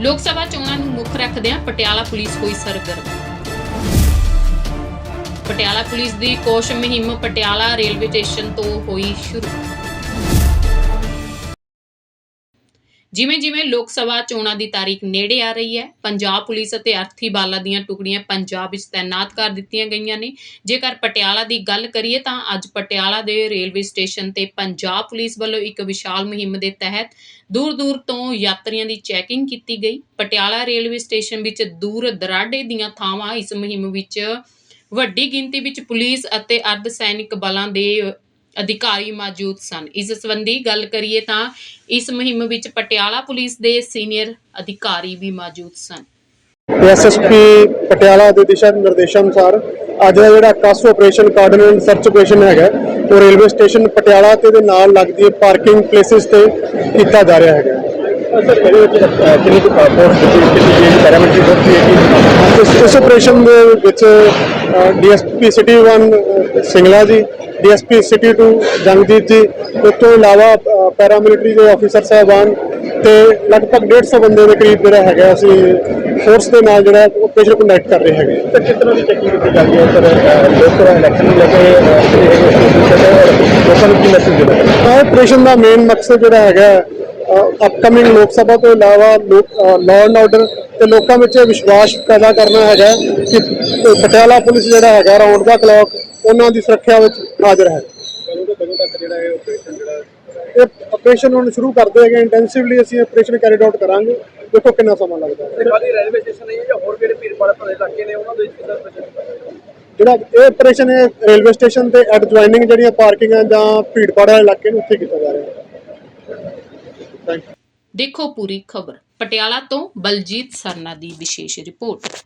ਲੋਕ ਸਭਾ ਚੋਣਾਂ ਨੂੰ ਮੁੱਖ ਰੱਖਦਿਆਂ ਪਟਿਆਲਾ ਪੁਲਿਸ ਹੋਈ ਸਰਗਰਮ। ਪਟਿਆਲਾ ਪੁਲਿਸ ਦੀ ਕੋਸ਼ ਮੁਹਿੰਮ ਪਟਿਆਲਾ ਰੇਲਵੇ ਸਟੇਸ਼ਨ ਤੋਂ ਹੋਈ ਸ਼ੁਰੂ। ਜਿਵੇਂ ਜਿਵੇਂ ਲੋਕ ਸਭਾ ਚੋਣਾਂ ਦੀ ਤਾਰੀਖ ਨੇੜੇ ਆ ਰਹੀ ਹੈ, ਪੰਜਾਬ ਪੁਲਿਸ ਅਤੇ ਅਰਥੀ ਬਾਲਾ ਦੀਆਂ ਟੁਕੜੀਆਂ ਪੰਜਾਬ ਵਿੱਚ ਤਾਇਨਾਤ ਕਰ ਦਿੱਤੀਆਂ ਗਈਆਂ ਨੇ। ਜੇਕਰ ਪਟਿਆਲਾ ਦੀ ਗੱਲ ਕਰੀਏ ਤਾਂ ਅੱਜ ਪਟਿਆਲਾ ਦੇ ਰੇਲਵੇ ਸਟੇਸ਼ਨ ਤੇ ਪੰਜਾਬ ਪੁਲਿਸ ਵੱਲੋਂ ਇੱਕ ਵਿਸ਼ਾਲ ਮੁਹਿੰਮ ਦੇ ਤਹਿਤ ਦੂਰ ਦੂਰ ਤੋਂ ਯਾਤਰੀਆਂ ਦੀ ਚੈਕਿੰਗ ਕੀਤੀ ਗਈ। ਪਟਿਆਲਾ ਰੇਲਵੇ ਸਟੇਸ਼ਨ ਵਿੱਚ ਦੂਰ ਦਰਾਡੇ ਦੀਆਂ ਥਾਵਾਂ ਇਸ ਮੁਹਿੰਮ ਵਿੱਚ ਵੱਡੀ ਗਿਣਤੀ ਵਿੱਚ ਪੁਲਿਸ ਅਤੇ ਅਰਧ ਸੈਨਿਕ ਬਲਾਂ ਦੇ ਅਧਿਕਾਰੀ ਮੌਜੂਦ ਸਨ। ਇਸ ਸੰਬੰਧੀ ਗੱਲ ਕਰੀਏ ਤਾਂ ਇਸ ਮੁਹਿੰਮ ਵਿੱਚ ਪਟਿਆਲਾ ਪੁਲਿਸ ਦੇ ਸੀਨੀਅਰ ਅਧਿਕਾਰੀ ਵੀ ਮੌਜੂਦ ਸਨ। ਐਸਐਸਪੀ ਪਟਿਆਲਾ ਦੇ ਦਿਸ਼ਾ ਨਿਰਦੇਸ਼ਾਂ ਅਨੁਸਾਰ ਅੱਜ ਦਾ ਜਿਹੜਾ ਕਸ ਆਪਰੇਸ਼ਨ ਕਾਰਡਨਲ ਸਰਚ ਆਪਰੇਸ਼ਨ ਹੈਗਾ ਉਹ ਰੇਲਵੇ ਸਟੇਸ਼ਨ ਪਟਿਆਲਾ ਤੇ ਦੇ ਨਾਲ ਲੱਗਦੀ ਪਾਰਕਿੰਗ ਪਲੇਸਿਸ ਤੇ ਕੀਤਾ ਜਾ ਰਿਹਾ ਹੈਗਾ। ਸਰ ਇਹਦੇ ਵਿੱਚ ਕਿੰਨੀ ਕੁ ਦਿੱਤੀ ਕਿੰਨੀ ਫੋਰਸ ਵੀ ਹੈ ਇਸ ਇਸ ਆਪਰੇਸ਼ਨ ਦੇ ਵਿੱਚ ਡੀਐਸਪੀ ਸਿਟੀ 1 ਸਿੰਗਲਾ ਜੀ ਡੀਐਸਪੀ ਸਿਟੀ 2 ਜੰਗਜੀਤ ਜੀ ਉਸ ਤੋਂ ਇਲਾਵਾ ਪੈਰਾਮਿਲਟਰੀ ਦੇ ਆਫੀਸਰ ਸਾਹਿਬਾਨ ਤੇ ਲਗਭਗ 150 ਬੰਦੇ ਦੇ ਕਰੀਬ ਜਿਹੜਾ ਹੈਗਾ ਅਸੀਂ ਫੋਰਸ ਦੇ ਨਾਲ ਜਿਹੜਾ ਆਪਰੇਸ਼ਨ ਕੰਡਕਟ ਕਰ ਰਹੇ ਹੈਗੇ। ਸਰ ਤਰ੍ਹਾਂ ਦੀ ਚੈਕਿੰਗ ਕੀਤੀ ਜਾ ਰਹੀ ਹੈ ਸਰ ਲੋਕ ਇਲੈਕਸ਼ਨ ਨੂੰ ਲੈ ਕੇ ਲੋਕਾਂ ਨੂੰ ਕੀ ਮੈਸੇਜ ਦੇਣਾ ਹੈ ਆਪਰੇਸ਼ਨ ਦਾ ਮੇਨ ਮਕਸਦ ਜਿਹੜਾ ਹੈਗਾ ਅਪਕਮਿੰਗ ਲੋਕ ਸਭਾ ਤੋਂ ਇਲਾਵਾ ਲਾਅ ਐਂਡ ਆਰਡਰ ਤੇ ਲੋਕਾਂ ਵਿੱਚ ਵਿਸ਼ਵਾਸ ਪੈਦਾ ਕਰਨਾ ਹੈਗਾ ਕਿ ਪਟਿਆਲਾ ਪੁਲਿਸ ਜਿਹੜਾ ਹੈਗਾ ਰਾਉਂਡ ਦਾ ਕਲੌਕ ਉਹਨਾਂ ਦੀ ਸੁਰੱਖਿਆ ਵਿੱਚ ਹਾਜ਼ਰ ਹੈ। ਇਹ ਆਪਰੇਸ਼ਨ ਹੁਣ ਸ਼ੁਰੂ ਕਰਦੇ ਹੈਗੇ ਇੰਟੈਂਸਿਵਲੀ ਅਸੀਂ ਆਪਰੇਸ਼ਨ ਕੈਰੀਡ ਆਊਟ ਕਰਾਂਗੇ। ਦੇਖੋ ਕਿੰਨਾ ਸਮਾਂ ਲੱਗਦਾ ਹੈ। ਖਾਲੀ ਰੇਲਵੇ ਸਟੇਸ਼ਨ ਨਹੀਂ ਹੈ ਜਾਂ ਹੋਰ ਕਿਹੜੇ ਭਾੜ ਭਰੇ ਇਲਾਕੇ ਨੇ ਉਹਨਾਂ ਦੇ ਕਿਦਾਂ ਜਿਹੜਾ ਇਹ ਆਪਰੇਸ਼ਨ ਹੈ ਰੇਲਵੇ ਸਟੇਸ਼ਨ ਤੇ ਐਡਜੁਆਇਨਿੰਗ ਜਿਹੜੀਆਂ ਪਾਰਕਿੰਗਾਂ ਜਾਂ ਭੀੜ ਭਾੜ ਵਾਲੇ ਇਲਾਕੇ ਨੂੰ ਉੱਥੇ ਕੀਤਾ ਜਾ ਰਿਹਾ ਹੈ। ਦੇਖੋ ਪੂਰੀ ਖਬਰ। ਪਟਿਆਲਾ ਤੋਂ ਬਲਜੀਤ ਸਰਨਾ ਦੀ ਵਿਸ਼ੇਸ਼ ਰਿਪੋਰਟ।